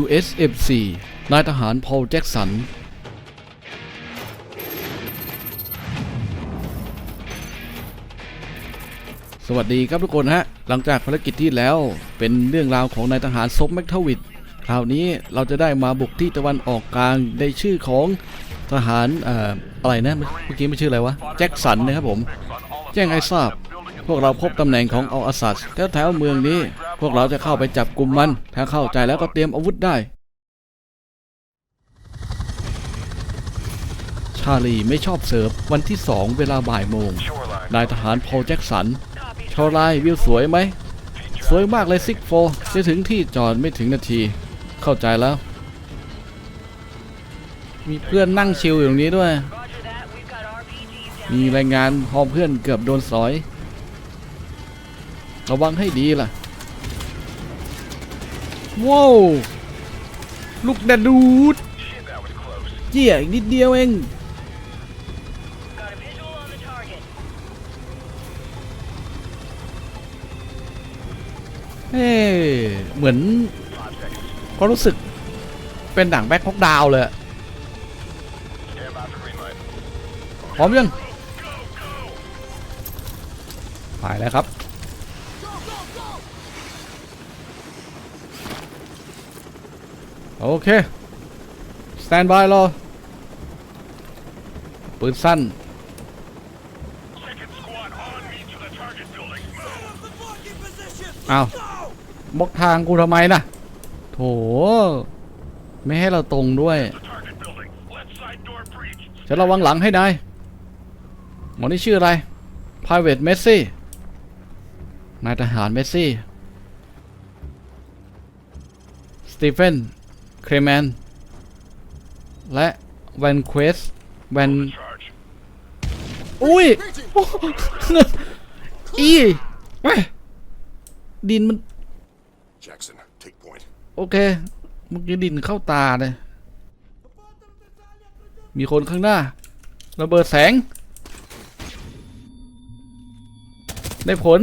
USFC นายทหารพอลแจ็กสัน สวัสดีครับทุกคนฮะ หลังจากภารกิจที่แล้วเป็นเรื่องราวของนายทหารซบแมกทวิดคราวนี้เราจะได้มาบุกที่ตะวันออกกลางในชื่อของทหารออะไรนะเมื่อกี้ไม่ชื่ออะไรวะ แจ็คสันนะครับผม แจ้งให้ทราบ พวกเราพบตำแหน่งของอัลอาซัดแถวๆเมืองนี้ พวกเราจะเข้าไปจับกลุ่มมัน ถ้าเข้าใจแล้วก็เตรียมอาวุธได้ ชาลีไม่ชอบเสิร์ฟวันที่2เวลาบ่ายโมง นายทหารพอลแจ็คสัน ชอลน์วิวสวยไหม สวยมากเลยซิกโฟจะถึงที่จอดไม่ถึงนาที เข้าใจแล้ว มีเพื่อนนั่งชิลอยู่ตรงนี้ด้วย มีรายงานพอเพื่อนเกือบโดนสอย ระวังให้ดีล่ะ ว้าวลูกดดูดเจี๊ยอีกนิดเดียวเองเฮ้เหมือนก็รู้สึกเป็นหนังแบ็คฮอกดาวเลยพร้อมยังไปแล้วครับ โอเค สแตนบายรอ ปืนสั้นอ้าวบล็อกทางกูทำไมนะโถ ไม่ให้เราตรงด้วยจะระวังหลังให้นายหมอนี่ชื่ออะไร Private Messi นายทหารเมสซี่ สตีเฟน เครแมน และแวนเควสแวนอุ้ยอีไปดินมัน Jackson, take point. โอเคเมื่อกี้ดินเข้าตาเลย มีคนข้างหน้า ระเบิดแสง ได้ผล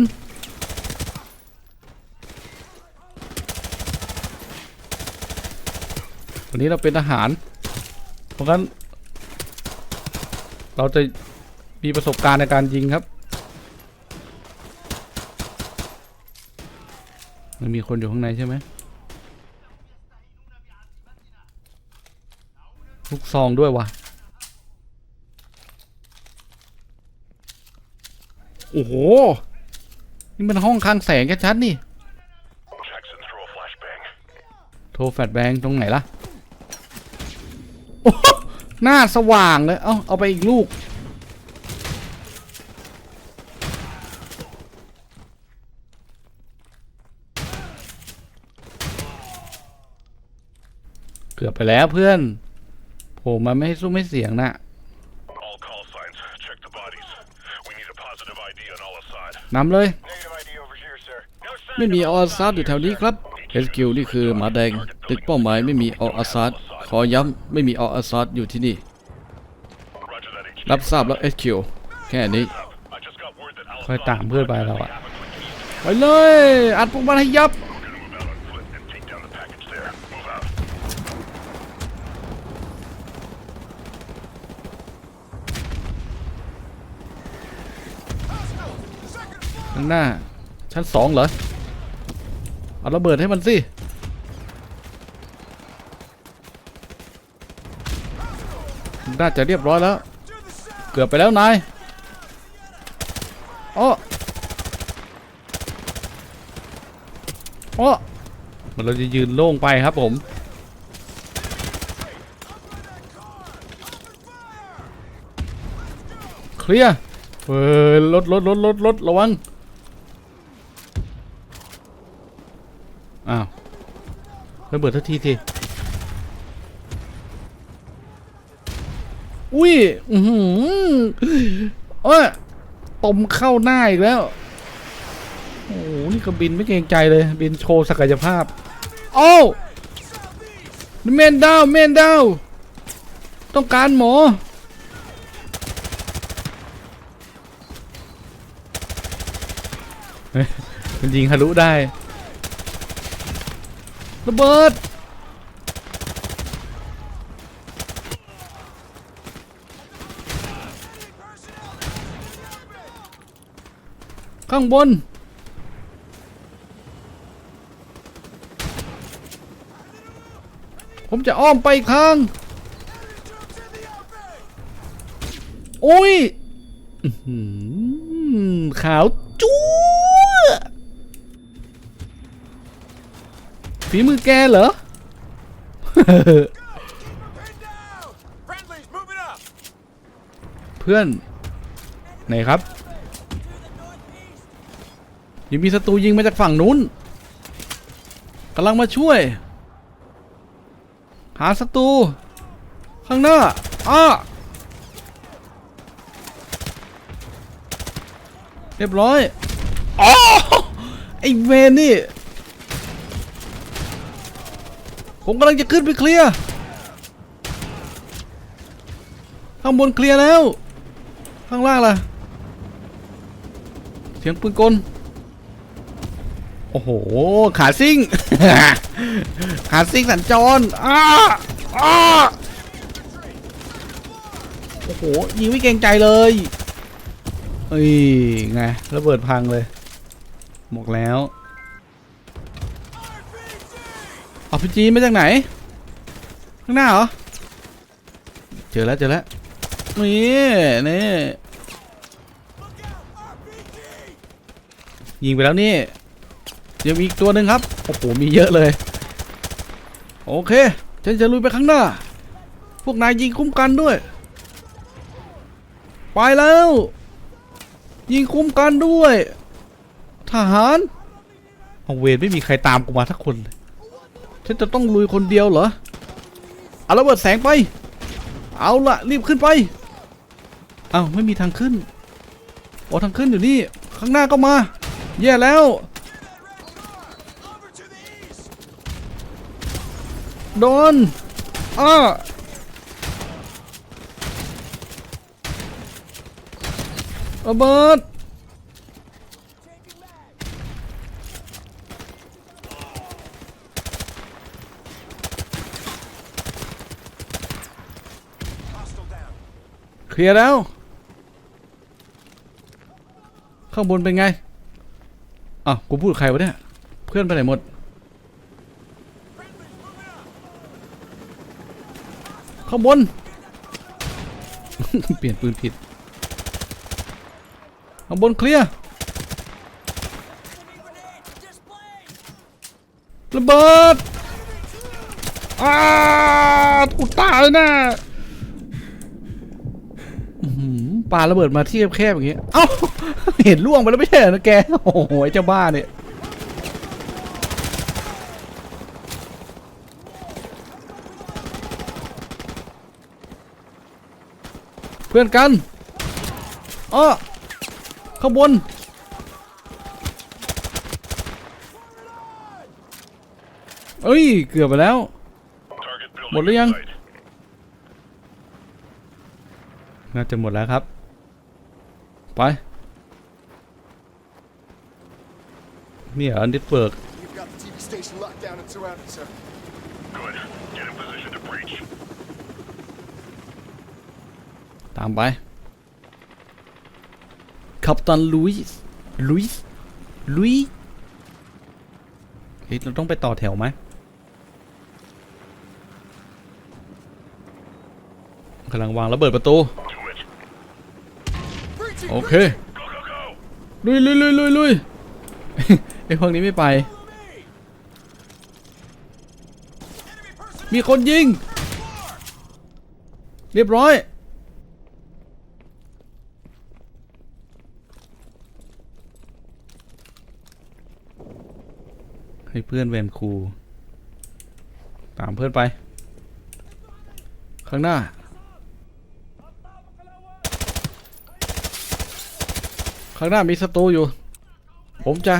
วันนี้เราเป็นทหาร เพราะงั้น เราจะมีประสบการณ์ในการยิงครับ มันมีคนอยู่ข้างในใช่ไหมลูกซองด้วยวะโอ้โห นี่มันห้องคลังแสงชัดๆนี่ โทรแฟลชแบงตรงไหนล่ะ หหน้าสว่างเลย เอาเอาไปอีกลูก เกือบไปแล้วเพื่อนโผล่มาไม่ให้สู้ไม่เสียงนะ All call signs. Check the bodies. We need a positive ID on all sides. นำเลย Negative ID over here, sir. No ไม่มีออซาร์อยู่แถวนี้ครับ HQ นี่คือหมาแดง ตึกเป้าหมายไม่มีออซาร์ ขอย้ำไม่มีอออซอดอยู่ที่นี่ รับทราบแล้วเอชคิวแค่นี้คอยตามเพื่อนไปเราอะไปเลย อัดพวกมันให้ยับ ข้างหน้า ชั้นสองเหรอ เอาระเบิดให้มันสิ น่าจะเรียบร้อยแล้ว เกือบไปแล้วนายอ้ออ้อมันเราจะยืนโล่งไปครับผมเคลียร์เฮ้ยรถรถรถรถรถระวัง อ้าวระเบิดทักทีที อุ้ย อือหือเอ้ยตมเข้าหน้าอีกแล้ว โอ้โห นี่ก็บินไม่เกรงใจเลย บินโชว์ศักยภาพ โอ้เมนดาวเมนดาวต้องการหมอ มันยิงทะลุได้ ระเบิด ข้างบน ผมจะอ้อมไปอีกทาง โอ้ยขาวจั๊ฝีมือแกเหรอ เพื่อน ไหนครับ ยังมีศัตรูยิงมาจากฝั่งนู้นกำลังมาช่วย หาศัตรูข้างหน้าอ้าเรียบร้อยอ๋อไอเวนนี่ ผมกำลังจะขึ้นไปเคลียร์ ข้างบนเคลียร์แล้ว ข้างล่างล่ะ เสียงปืนกล โอ้โห ขาซิ่ง ขาซิ่งสัญจรอ้าอ้าโอ้โห ยิงไม่เกรงใจเลยเอ้ยไงระเบิดพังเลย หมกแล้วเอาพีจีมาจากไหน ข้างหน้าเหรอ เจอแล้วเจอแล้ว นี่นี่ยิงไปแล้วนี่ ยังมีอีกตัวหนึ่งครับ โอ้โห มีเยอะเลย โอเค ฉันจะลุยไปข้างหน้า พวกนายยิงคุ้มกันด้วย ไปแล้ว ยิงคุ้มกันด้วย ทหารเอาเวรไม่มีใครตามกูมาสักคนเลยฉันจะต้องลุยคนเดียวเหรอ เอาระเบิดแสงไป เอาละรีบขึ้นไป เอาไม่มีทางขึ้น โอ้ทางขึ้นอยู่นี่ ข้างหน้าก็มา แย่แล้ว โดนอ้าระเบิดเคลียร์แล้ว ข้างบนเป็นไง อะ กูพูดใครวะเนี่ย เพื่อนไปไหนหมด ข้างบน เปลี่ยนปืนผิด ข้างบนเคลียร์ระเบิดอ้าถูกตายเลยนะอื้อหือปาระเบิดมาที่แคบๆอย่างเงี้ย เอ้า เห็นล่วงไปแล้วไม่ใช่เหรอแก โอ้โหเจ้าบ้าเนี่ย พื่อนกันอ้อข้างบน เอ้ย เกือบไปแล้ว หมดหรือยัง น่าจะหมดแล้วครับ ไป นี่เหรอเน็ตเวิร์ก ตามไปคัปตันลุยส์ลุยส์ลุยส์เฮ้ยเราต้องไปต่อแถวไหมกำลังวางระเบิดประตู โอเค ลุยลุยลุยลุยลุยไอพวกนี้ไม่ไป มีคนยิง เรียบร้อย ให้เพื่อนแวนคูตามเพื่อนไป ข้างหน้า ข้างหน้ามีศัตรูอยู่ ผมจะ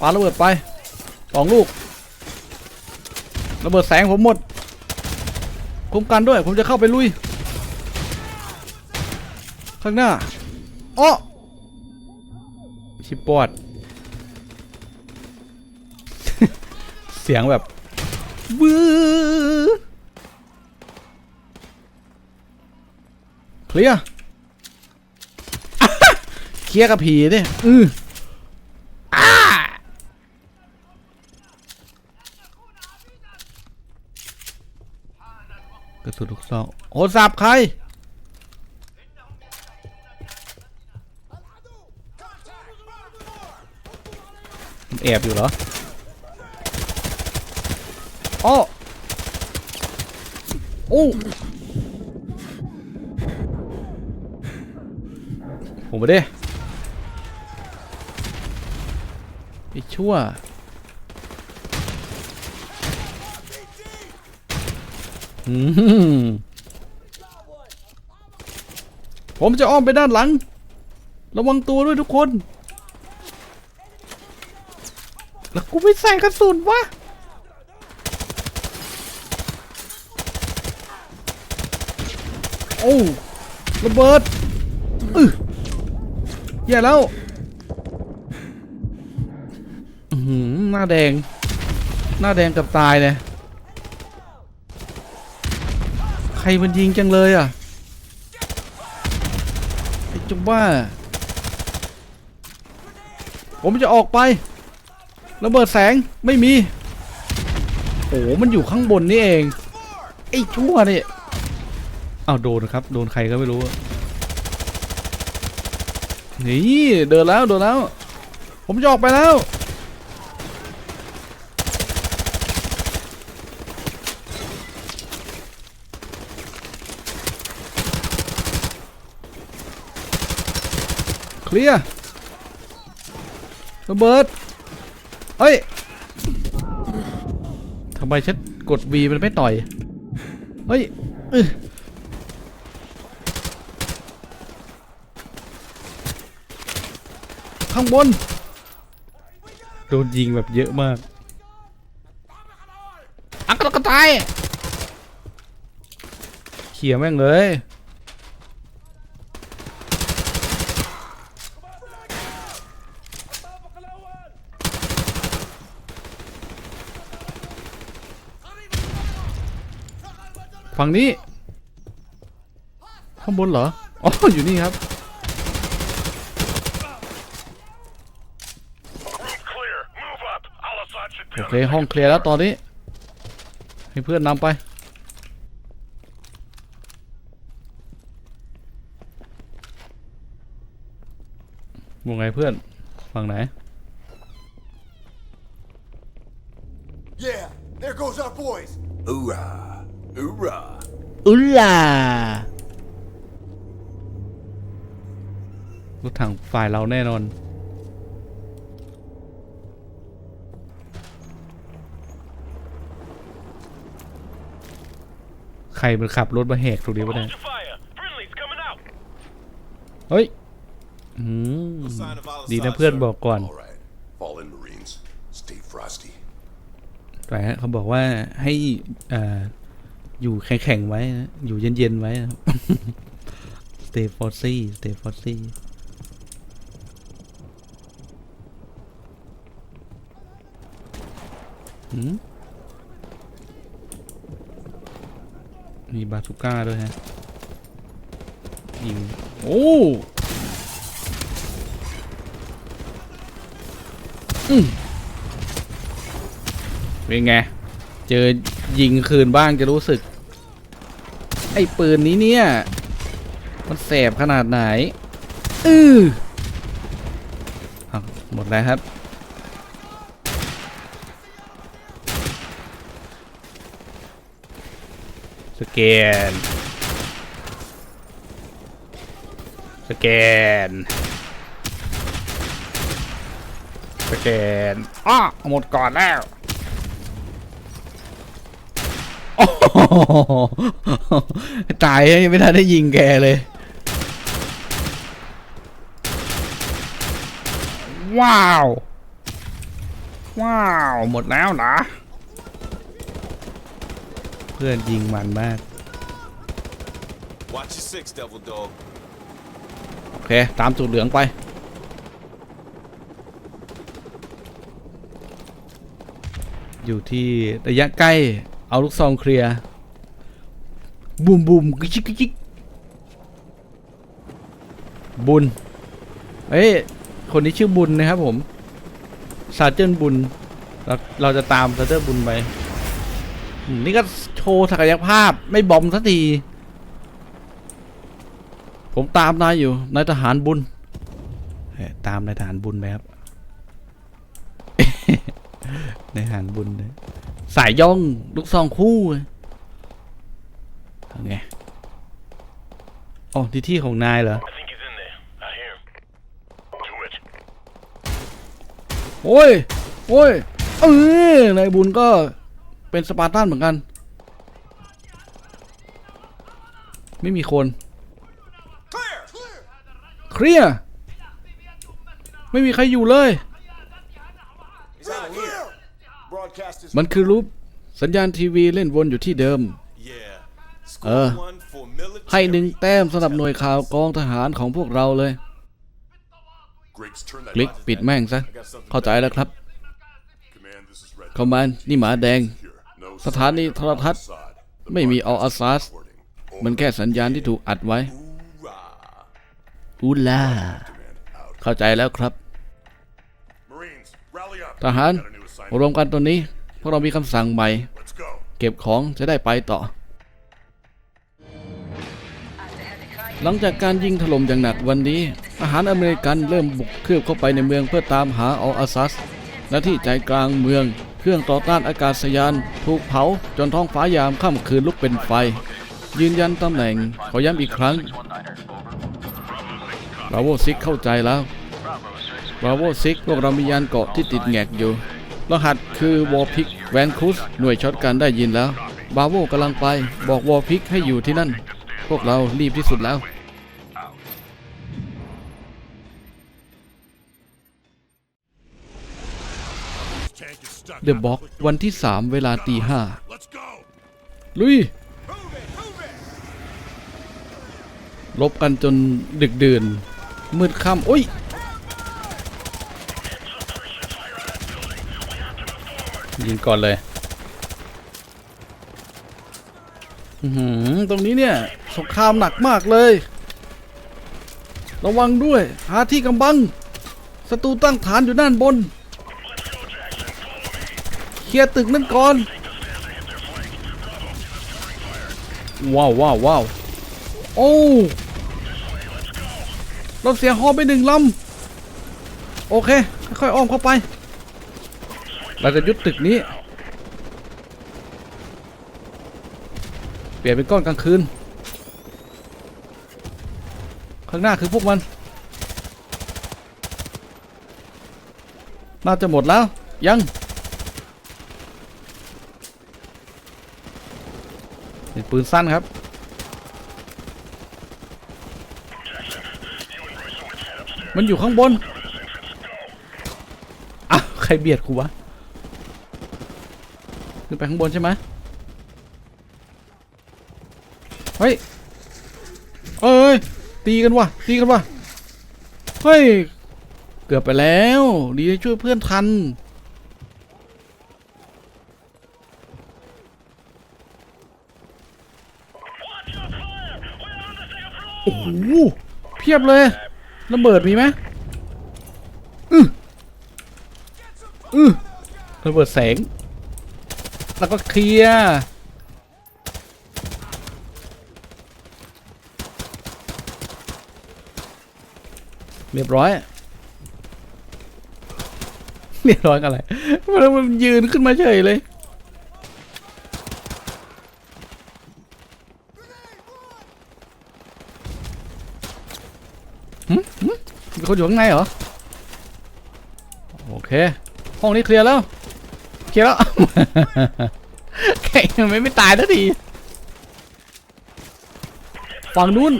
ปาระเบิดไปสองลูก ระเบิดแสงผมหมด คุ้มกันด้วย ผมจะเข้าไปลุย ข้างหน้าอ้อชิปปอด สียงแบบวื้อเคลียร์เคลียร์กับผีเนี่ยอืออ่าก็สุดทุกซองโอ้สับใคร แอบอยู่เหรอ อ้อโอ้ผมไปดิไอ้ชั่วผมจะอ้อมไปด้านหลัง ระวังตัวด้วยทุกคน แล้วกูไม่ใส่กระสุนวะ โอ้ระเบิดอือแย่แล้วหือหน้าแดง หน้าแดงกับตายเลยใครมันยิงจังเลยอะ ไอ้จุบ้า ผมจะออกไประเบิดแสงไม่มี โอ้มันอยู่ข้างบนนี่เอง ไอ้ชั่วนี่ เอาโดนครับ โดนใครก็ไม่รู้ นี่เดินแล้วเดินแล้ว ผมจะออกไปแล้ว เคลียร์ระเบิด เฮ้ยทำไมฉันกด V มันไม่ต่อย เฮ้ยอื้อ ข้างบน โดนยิงแบบเยอะมาก อักกระตกายเขี่ยแม่งเลย ฝั่งนี้ ข้างบนเหรอ อ๋อ อยู่นี่ครับ เคห้องเคลียร์แล้วตอนนี้ ให้เพื่อนนำไป ว่าไงเพื่อน ฝั่งไหน Yeah, there goes our boys. Hoorah! Hoorah! อุลารถถังฝ่ายเราแน่นอน ใครมันขับรถมาแหกตรงนี้วะเนี่ยเฮ้ยดีนะเพื่อนบอกก่อนแต่เขาบอกว่าให้ออยู่แข็งๆไว้อยู่เย็นๆไว้นะสเตฟอร์ซี่สเตฟอร์ซี่หืม มีบาซูก้าด้วยฮะยิงโอ้อเป็นไง เจอยิงคืนบ้างจะรู้สึก ไอ้ปืนนี้เนี่ย มันแสบขนาดไหน อือหมดแล้วครับ สแกน สแกน สแกนอ้อหมดก่อนแล้วโอ้โหตายยังไม่ทันได้ยิงแกเลยว้าว ว้าว หมดแล้วนะ พื่อนยิงมันมาก Watch your six, Devil Dog. โอเค ตามจุดเหลืองไป อยู่ที่ระยะใกล้ เอาลูกซองเคลียร์บูมบูมกิชิกกิชิกบุญ เอ้ย คนนี้ชื่อบุญนะครับผมซาเจนบุญ เราเราจะตามซาเจนบุญไปอืมนี่ก็ โชว์ศักยภาพไม่บอมสักที ผมตามนายอยู่นายทหารบุญ ตามนายทหารบุญไหมครับนายทหารบุญสายย่องลูกซองคู่ไงอ๋อที่ที่ของนายเหรอโอ้ย โอ้ย เออนายบุญก็เป็นสปาร์ตันเหมือนกัน ไม่มีคน Clear! เคลียร์ ไม่มีใครอยู่เลย He's out here. Broadcast is. มันคือรูปสัญญาณทีวีเล่นวนอยู่ที่เดิม Yeah. Uh. Score one for military. ให้หนึ่งแต้มสำหรับหน่วยข่าวกองทหารของพวกเราเลย Griggs, turn that คลิก light. ปิดแม่งซะ I got something เข้าใจแล้วครับ Command, this is Red. คอมมานด์นี่หมาแดง Here. No สถานีโทรทัศน์ Assad. The ไม่มีออาซาส recording. มันแค่สัญญาณที่ถูกอัดไว้ Hoorah. อูล่า Command out. เข้าใจแล้วครับ Marines, rally up. ทหาร Got a new assignment. รวมกันตัวนี้พวกเรามีคำสั่งใหม่ Let's go. เก็บของจะได้ไปต่อ หลังจากการยิงถล่มอย่างหนักวันนี้ทหารอเมริกันเริ่มบุกคืบเข้าไปในเมืองเพื่อตามหาอัลอาซัสและที่ใจกลางเมือง เครื่องต่อต้านอากาศยาน ถูกเผาจนท้องฟ้ายามค่ำคืนลุกเป็นไฟ ยืนยันตำแหน่งขอย้ำอีกครั้งบราโวซิกเข้าใจแล้วบราโวซิกพวกเรามียานเกาะที่ติดแงกอยู่ รหัสคือวอลพิกแวนคุสหน่วยช็อตกันได้ยินแล้ว บาโวกำลังไป บอกวอลพิกให้อยู่ที่นั่น พวกเรารีบที่สุดแล้ว Tank is stuck. เดอะบ็อกวันที่ 3 เวลาตีห้า Let's go. ลุย ลบกันจนดึกดื่น มืดค่ำโอ้ย ยิงก่อนเลยหือตรงนี้เนี่ย สงครามหนักมากเลย ระวังด้วย หาที่กำบังศัตรูตั้งฐานอยู่ด้านบน เคลียร์ตึกนั่นก่อน ว้าวว้าวว้าวโอ้ เราเสียฮอไปหนึ่งลำโอเค ค่อยๆอ้อมเข้าไป เราจะยึดตึกนี้ เปลี่ยนเป็นก้อนกลางคืน ข้างหน้าคือพวกมัน น่าจะหมดแล้ว ยังเป็นปืนสั้นครับ มันอยู่ข้างบนอะใครเบียดกูวะขึ้นไปข้างบนใช่ไหมเฮ้ยเอ้ยตีกันวะตีกันวะเฮ้ย เกือบไปแล้ว ดีช่วยเพื่อนทัน โอ้โหเพียบเลย ระเบิดมีไหมอืออือระเบิดแสง แล้วก็เคลียร์เรียบร้อย เรียบร้อยกันอะไรมันมันยืนขึ้นมาเฉยเลย คนอยู่ข้างในเหรอ โอเค ห้องนี้เคลียร์แล้ว เคลียร์แล้วแข่งไม่ไม่ตายทันทีฝั่งนู้น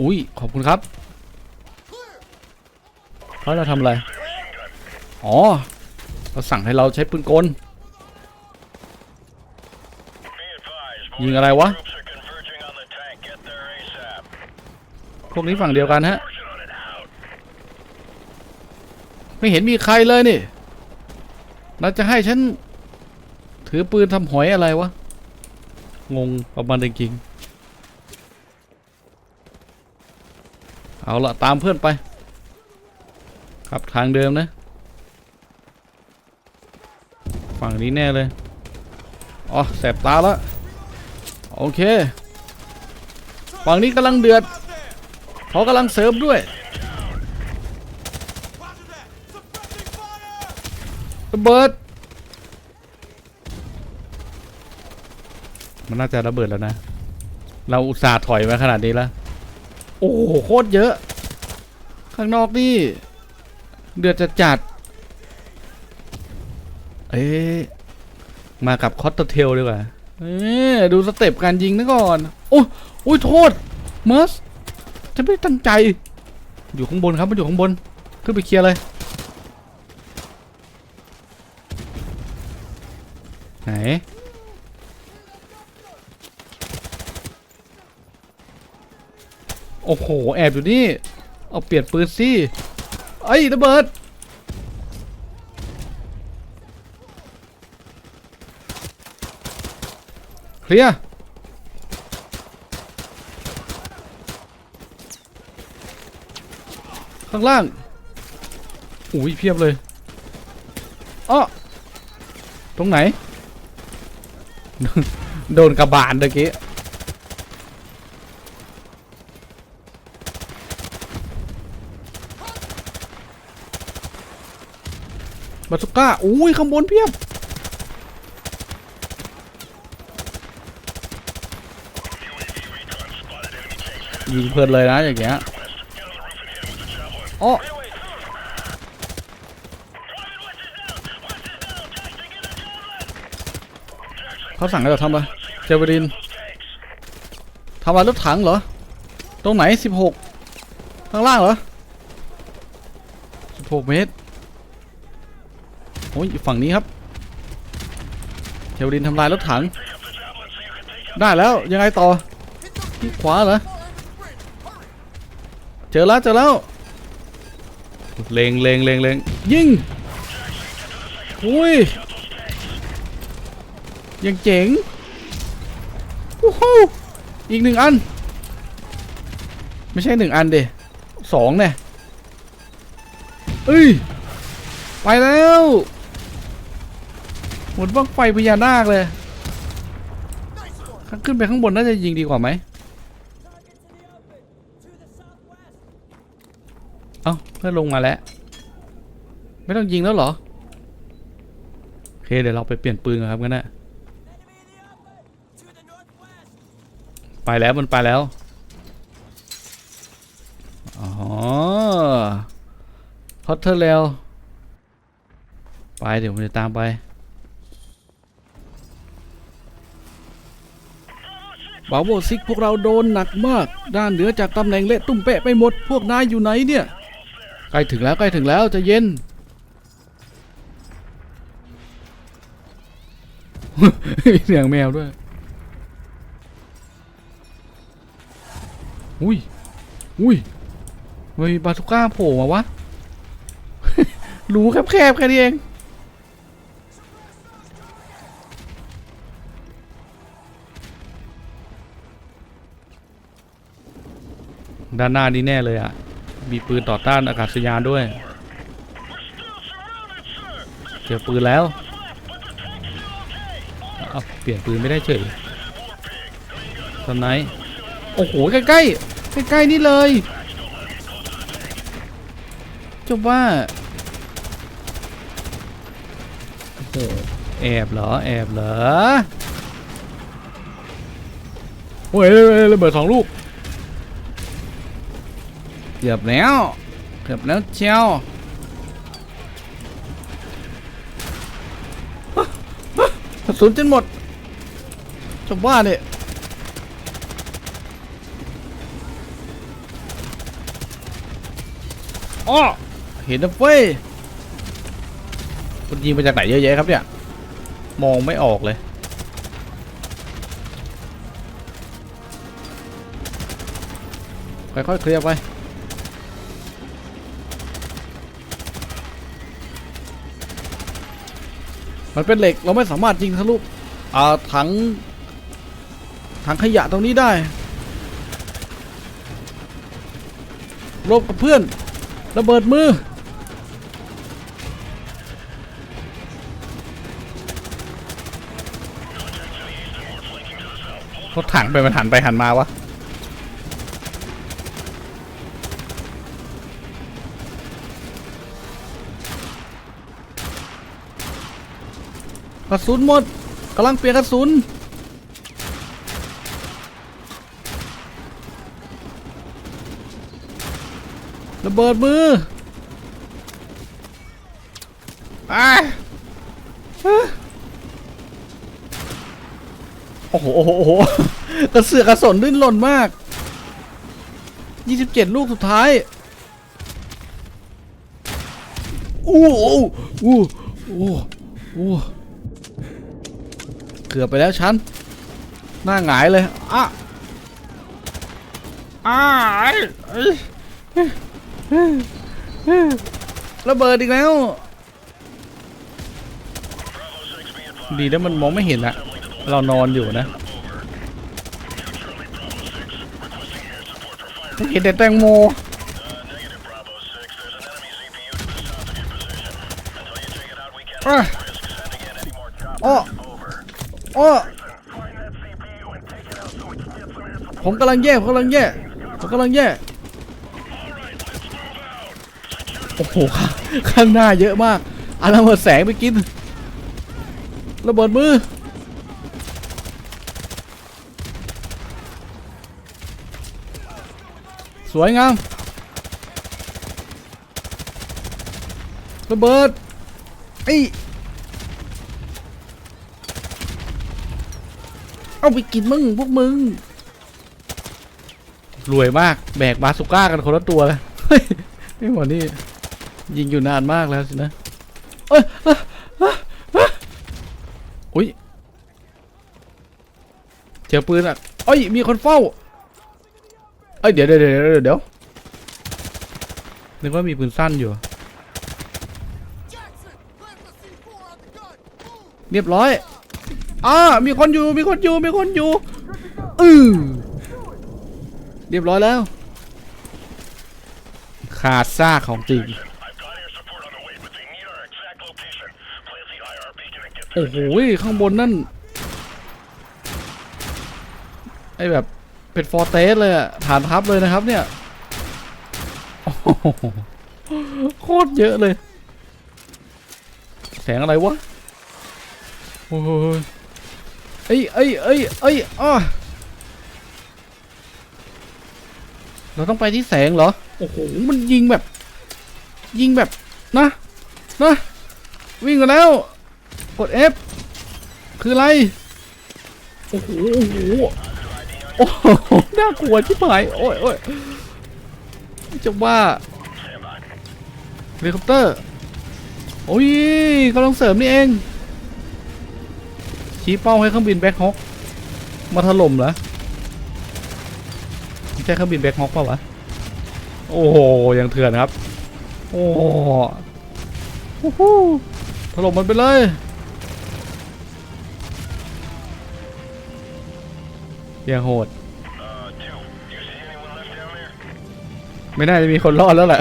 อุ้ย ขอบคุณครับเขาจะทำอะไร อ๋อเขาสั่งให้เราใช้ปืนกล ยิงอะไรวะ troops are converging on the tank. Get there ASAP. พวกนี้ฝั่งเดียวกันฮะ Pushing on it out. ไม่เห็นมีใครเลยนี่เราจะให้ฉัน ถือปืนทำหอยอะไรวะ งงประมาณจริงๆเอาละตามเพื่อนไปขับทางเดิมนะ ฝั่งนี้แน่เลย อ๋อ แสบตาแล้ว โอเคฝั่งนี้กำลังเดือดเขากำลังเสริมด้วยระเบิด มันน่าจะระเบิดแล้วนะ เราอุตส่าห์ถอยมาขนาดนี้แล้ว โอ้โหโคตรเยอะ ข้างนอกนี่ เดือดจัดจัด เอ๊ะมากับคอตเตอร์เทลดีกว่า เอ๊ะดูสเต็ปการยิงนะก่อน โอ้โอ้ยโทษเมอร์สฉันไม่ได้ตั้งใจ อยู่ข้างบนครับมันอยู่ข้างบน ขึ้นไปเคลียร์เลยไหนโอ้โห แอบอยู่นี่ เอาเปลี่ยนปืนสิไอ้ระเบิด เคลียร์ข้างล่างอุ้ยเพียบเลยอ้อตรงไหน โดนกระบาลตะกี้บาสุก้าอุ้ยข้างบนเพียบ ยิงเพลินเลยนะอย่างเงี้ยอ๋อเขาสั่งให้เราทำอะไรเจวรินทำอะไรรถถังเหรอ ตรงไหนสิบหกข้างล่างเหรอสิบหกเมตรโอ้ยฝั่งนี้ครับเทวดินทำลายรถถัง ได้แล้วยังไงต่อที่ขวาเหรอ เจอแล้วเจอแล้วเลงเลงเลงเลงยิงอุ้ยยังเจ๋งวู้ฮู้อีกหนึ่งอัน ไม่ใช่หนึ่งอันเดสองเนี่ยเอ้ย ไปแล้วหมดบ้างไฟพญานาคเลย ขึ้นไปข้างบนน่าจะยิงดีกว่าไหม เอ้าเพื่อนลงมาแล้ว ไม่ต้องยิงแล้วเหรอ โอเค เดี๋ยวเราไปเปลี่ยนปืนกันครับกันนะไปแล้วมันไปแล้ว อ๋อพอตเทอร์แล้วไปเดี๋ยวผมจะตามไปบาโวซิกพวกเราโดนหนักมาก ด้านเหนือจากตำแหน่งเละตุ้มเปะไปหมด พวกนายอยู่ไหนเนี่ย ใกล้ถึงแล้วใกล้ถึงแล้วจะเย็น มีเสียงแมวด้วย อุ้ย อุ้ยไมมีบาสุก้าโผล่มาวะ รูแคบๆแค่นี้เองด้านหน้านี่แน่เลยอะ มีปืนต่อต้านอากาศยานด้วย เจอปืนแล้วเอาเปลี่ยนปืนไม่ได้เฉยตอนไหน โอ้โห ใกล้ใกล้ใกล้ใกล้ๆนี่เลยจะว่าโอ้โหแอบเหรอ แอบเหรอโอ้ยระเบิดสองลูก เกือบแล้ว เกือบแล้วเชียวกระสุนจนหมดจะว่าเนี่ยอ้อเห็นนะเฟ้ยคุณยิงมาจากไหนเยอะแยะครับเนี่ย มองไม่ออกเลย ค่อยๆเคลียร์ไป มันเป็นเหล็กเราไม่สามารถยิงทะลุอ่าถังถังขยะตรงนี้ได้รบกับเพื่อนระเบิดมือ รถถังไปมันหันไปหันมาวะ กระสุนหมดกำลังเปลี่ยนกระสุนระเบิดมืออ้าโอ้โหโอ้โหโอ้โหกระเสือกกระสนดิ้นหล่นมาก 27 ลูกสุดท้ายอู้อู้อู้อู้อู้เกือบไปแล้วฉันหน้าหงายเลยอะอ้าไอ้ไอ้ระเบิดอีกแล้ว ดีแล้วมันมองไม่เห็นอะเรานอนอยู่นะเห็นแต่แตงโมอะอ้ออ้อ ผมกำลังแย่ผมกำลังแย่ผมกำลังแย่โอ้โหข้างข้างหน้าเยอะมากเอาระเบิดแสงไปกินระเบิดมือสวยงามระเบิดไอ้เอาไปกินมึงพวกมึง รวยมากแบกบาสุก้ากันคนละตัวเลยเฮ้ยไอ้หมอนี่ยิงอยู่นานมากแล้วสินะเอ้ยอุ้ยเจอปืนอะเอ้ยมีคนเฝ้าเอ้ยเดี๋ยวเดี๋ยวเดี๋ยวเดี๋ยวนึกว่ามีปืนสั้นอยู่ เรียบร้อยอ่ามีคนอยู่มีคนอยู่มีคนอยู่อือ เรียบร้อยแล้ว ขาดซากของจริง โอ้โห ข้างบนนั่น ไอแบบเป็นฟอร์เตสเลยอะฐานทัพเลยนะครับเนี่ย โอ้โห โคตรเยอะเลย แสงอะไรวะ โอ้ยเอ้ยเอ้ยเอ้ยเอ้ยอ้อ เราต้องไปที่แสงเหรอ โอ้โห มันยิงแบบ ยิงแบบ นะ นะ วิ่งกันแล้ว กด F คืออะไร โอ้โห โอ้โห โอ้โห น่ากลัวชิบหาย โอ้ยโอ้ยจะว่าเฮลิคอปเตอร์ โอ้ยกำลังเสริมนี่เอง ชี้เป้าให้เครื่องบินแบ็คฮอคมาถล่มเหรอไม่ ใช่เครื่องบินแบ็คฮอกป่าวะ โอ้โหยังเถื่อนครับ โอ้โหถล่มมันไปเลยยังโหด ไม่น่าจะมีคนรอดแล้วแหละ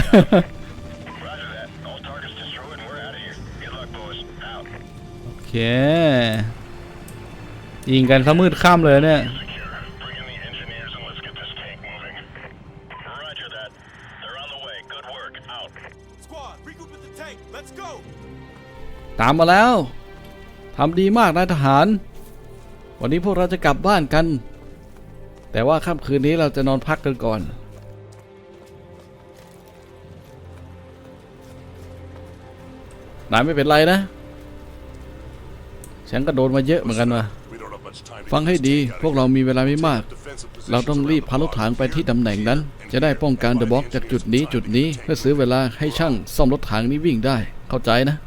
โอเค ยิงกันซะมืดข้ามเลยเนี่ย ตามมาแล้วทำดีมากนายทหาร วันนี้พวกเราจะกลับบ้านกัน แต่ว่าค่ำคืนนี้เราจะนอนพักกันก่อน นายไม่เป็นไรนะ ฉันก็โดนมาเยอะเหมือนกันวะฟังให้ดี พวกเรามีเวลาไม่มาก เราต้องรีบพารถถังไปที่ตำแหน่งนั้น จะได้ป้องกันเดอะบ็อกจากจุดนี้จุดนี้ เพื่อซื้อเวลาให้ช่างซ่อมรถถังนี้วิ่งได้ เข้าใจนะ